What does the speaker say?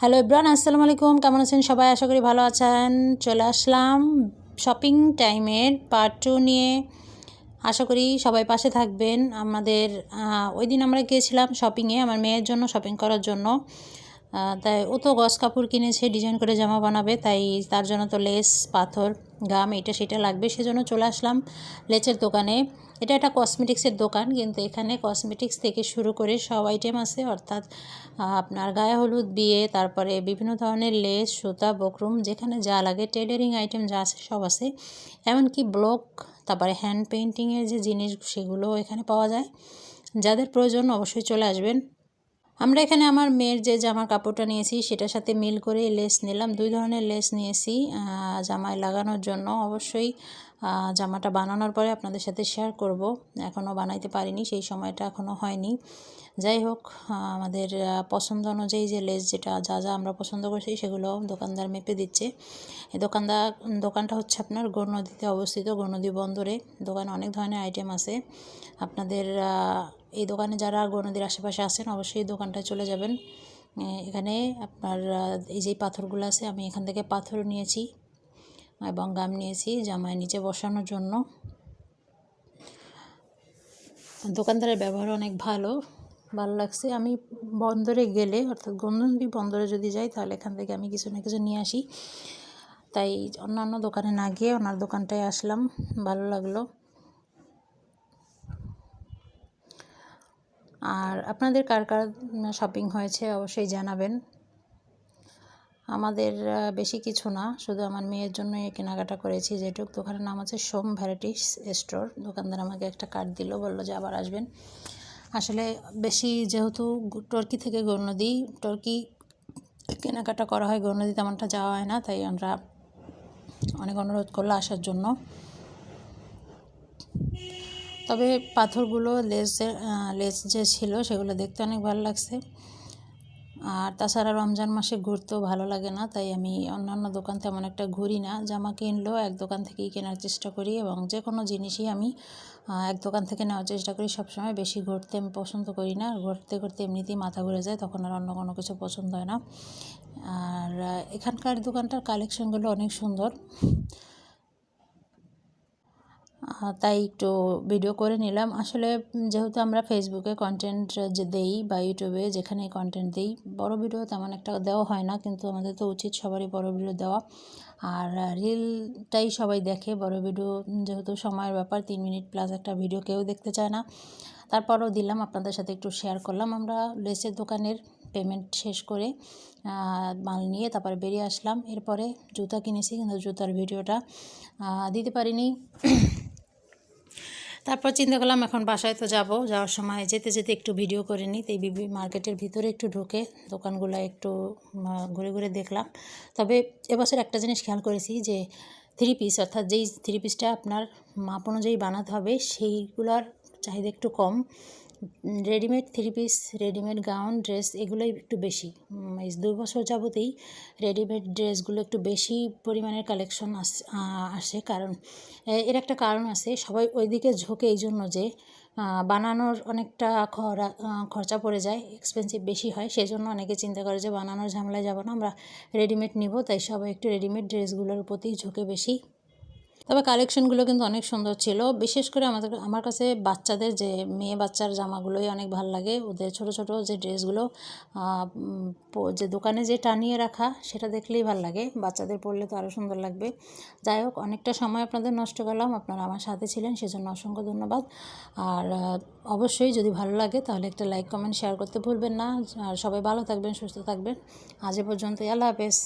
Hello Ibran আসসালামু আলাইকুম। কেমন আছেন সবাই? আশা করি ভালো আছেন। চলে আসলাম শপিং টাইমের পার্ট টু নিয়ে। আশা করি সবাই পাশে থাকবেন। আমাদের ওই দিন আমরা গিয়েছিলাম শপিংয়ে আমার মেয়ের জন্য শপিং করার জন্য। তাই ও তো গস কাপড় কিনেছে ডিজাইন করে জামা বানাবে, তাই তার জন্য তো লেস পাথর, গাম, এটা সেটা লাগবে। সেজন্য চলে আসলাম লেচের দোকানে। এটা একটা কসমেটিক্সের দোকান, কিন্তু এখানে কসমেটিক্স থেকে শুরু করে সব আইটেম আছে। অর্থাৎ আপনার গায়ে হলুদ, বিয়ে, তারপরে বিভিন্ন ধরনের লেস সুতা, বকরুম, যেখানে যা লাগে টেলারিং আইটেম যা আছে সব আছে। এমনকি ব্লক তারপরে হ্যান্ড পেন্টিংয়ের যে জিনিস সেগুলো এখানে পাওয়া যায়। যাদের প্রয়োজন অবশ্যই চলে আসবেন। আমরা এখানে আমার মেয়ের যে জামার কাপড়টা নিয়েছি, সেটার সাথে মিল করে লেস নিলাম। দুই ধরনের লেস নিয়েছি জামায় লাগানোর জন্য। অবশ্যই জামাটা বানানোর পরে আপনাদের সাথে শেয়ার করব। এখনও বানাইতে পারিনি, সেই সময়টা এখনও হয়নি। যাই হোক আমাদের পছন্দ অনুযায়ী যে লেস যেটা, যা যা আমরা পছন্দ করছি সেগুলো দোকানদার মেপে দিচ্ছে। এই দোকানদার দোকানটা হচ্ছে আপনার গৌর নদীতে অবস্থিত গৌর নদী বন্দরে। দোকানে অনেক ধরনের আইটেম আছে। আপনাদের এই দোকানে যারা গৌর নদীর আশেপাশে আছেন, অবশ্যই দোকানটায় চলে যাবেন। এখানে আপনার এই যে পাথরগুলো আছে, আমি এখান থেকে পাথর নিয়েছি। এবং গাম নিয়েছি জামায় নিচে বসানোর জন্য। দোকানদারের ব্যবহার অনেক ভালো ভালো লাগছে। আমি বন্দরে গেলে, অর্থাৎ গন্ধনদী বন্দরে যদি যাই, তাহলে এখান থেকে আমি কিছু না কিছু নিয়ে আসি। তাই অন্যান্য দোকানে না গিয়ে ওনার দোকানটায় আসলাম, ভালো লাগল। আর আপনাদের কার কার শপিং হয়েছে অবশ্যই জানাবেন। আমাদের বেশি কিছু না। শুধু আমার মেয়ের জন্য কেনাকাটা করেছি যেটুক। দোকানের নাম আছে সোম ভ্যারাইটিস স্টোর। দোকানদার আমাকে একটা কার্ড দিল বলল যে আবার আসবেন। আসলে বেশি যেহেতু টর্কি থেকে গৌরনদী টর্কি কেনাকাটা করা হয় গৌরনদী তেমনটা যাওয়া হয় না। তাই আমরা অনেক অনুরোধ করল আসার জন্য। তবে পাথরগুলো আহ, লেস যে ছিল সেগুলো দেখতে অনেক ভালো লাগছে। আর তাছাড়া রমজান মাসে ঘুরতেও ভালো লাগে না, তাই আমি অন্যান্য দোকান তেমন একটা ঘুরি না। জামা কিনলেও এক দোকান থেকেই কেনার চেষ্টা করি এবং যে কোনো জিনিসই আমি এক দোকান থেকে নেওয়ার চেষ্টা করি। সবসময় বেশি ঘুরতে আমি পছন্দ করি না। আর ঘুরতে ঘুরতে এমনিতেই মাথা ঘুরে যায়, তখন আর অন্য কোনো কিছু পছন্দ হয় না। আর এখানকার দোকানটার কালেকশনগুলো অনেক সুন্দর। তাই একটু ভিডিও করে নিলাম। আসলে যেহেতু আমরা ফেসবুকে কন্টেন্ট যে দেই বা ইউটিউবে যেখানে কন্টেন্ট দিই, বড় ভিডিও তেমন একটা দেওয়া হয় না, কিন্তু আমাদের তো উচিত সবারই বড় ভিডিও দেওয়া। আর রিলটাই সবাই দেখে। বড় ভিডিও যেহেতু সময়ের ব্যাপার, তিন মিনিট প্লাস একটা ভিডিও কেউ দেখতে চায় না। তারপরও দিলাম, আপনাদের সাথে একটু শেয়ার করলাম। আমরা লেসের দোকানের পেমেন্ট শেষ করে মাল নিয়ে তারপরে বেরিয়ে আসলাম। এরপরে জুতা কিনেছি, কিন্তু জুতার ভিডিওটা দিতে পারিনি। তারপর চিন্তা করলাম এখন বাসায় তো যাব। যাওয়ার সময় যেতে যেতে একটু ভিডিও করে নিই। তাই বিবি মার্কেটের ভিতরে একটু ঢুকে, দোকানগুলো একটু ঘুরে ঘুরে দেখলাম। তবে এবছর একটা জিনিস খেয়াল করেছি যে থ্রি পিস অর্থাৎ যেই থ্রি পিসটা আপনার মাপ অনুযায়ী বানাতে হবে, সেইগুলোর চাহিদা একটু কম। Readymade three piece, readymade gown, dress এগুলোই একটু বেশি। এই দুই বছর যাবতেই রেডিমেড ড্রেসগুলো একটু বেশি পরিমাণের কালেকশন আসে কারণ এর একটা কারণ আছে, সবাই ওইদিকে ঝোঁকে এই জন্য যে বানানোর অনেকটা খরা খরচা পড়ে যায় এক্সপেন্সিভ বেশি হয় সেই জন্য অনেকে চিন্তা করে যে, বানানোর ঝামেলায় যাব না, আমরা রেডিমেড নিব। তাই সবাই একটু রেডিমেড ড্রেসগুলোর প্রতি ঝোঁকে বেশি তবে কালেকশনগুলো কিন্তু অনেক সুন্দর ছিল। বিশেষ করে আমাদের, আমার কাছে বাচ্চাদের যে মেয়ে বাচ্চার জামাগুলোই অনেক ভালো লাগে। ওদের ছোট ছোট যে ড্রেসগুলো যে দোকানে যে টানিয়ে রাখা, সেটা দেখলেই ভালো লাগে। বাচ্চাদের পরলে তো আরও সুন্দর লাগবে। যাই হোক, অনেকটা সময় আপনাদের নষ্ট করলাম। আপনারা আমার সাথে ছিলেন, সেজন্য অসংখ্য ধন্যবাদ। আর অবশ্যই যদি ভালো লাগে, তাহলে একটা লাইক কমেন্ট শেয়ার করতে ভুলবেন না। আর সবাই ভালো থাকবেন, সুস্থ থাকবেন। আজ এ পর্যন্ত আল্লাহ হাফেজ।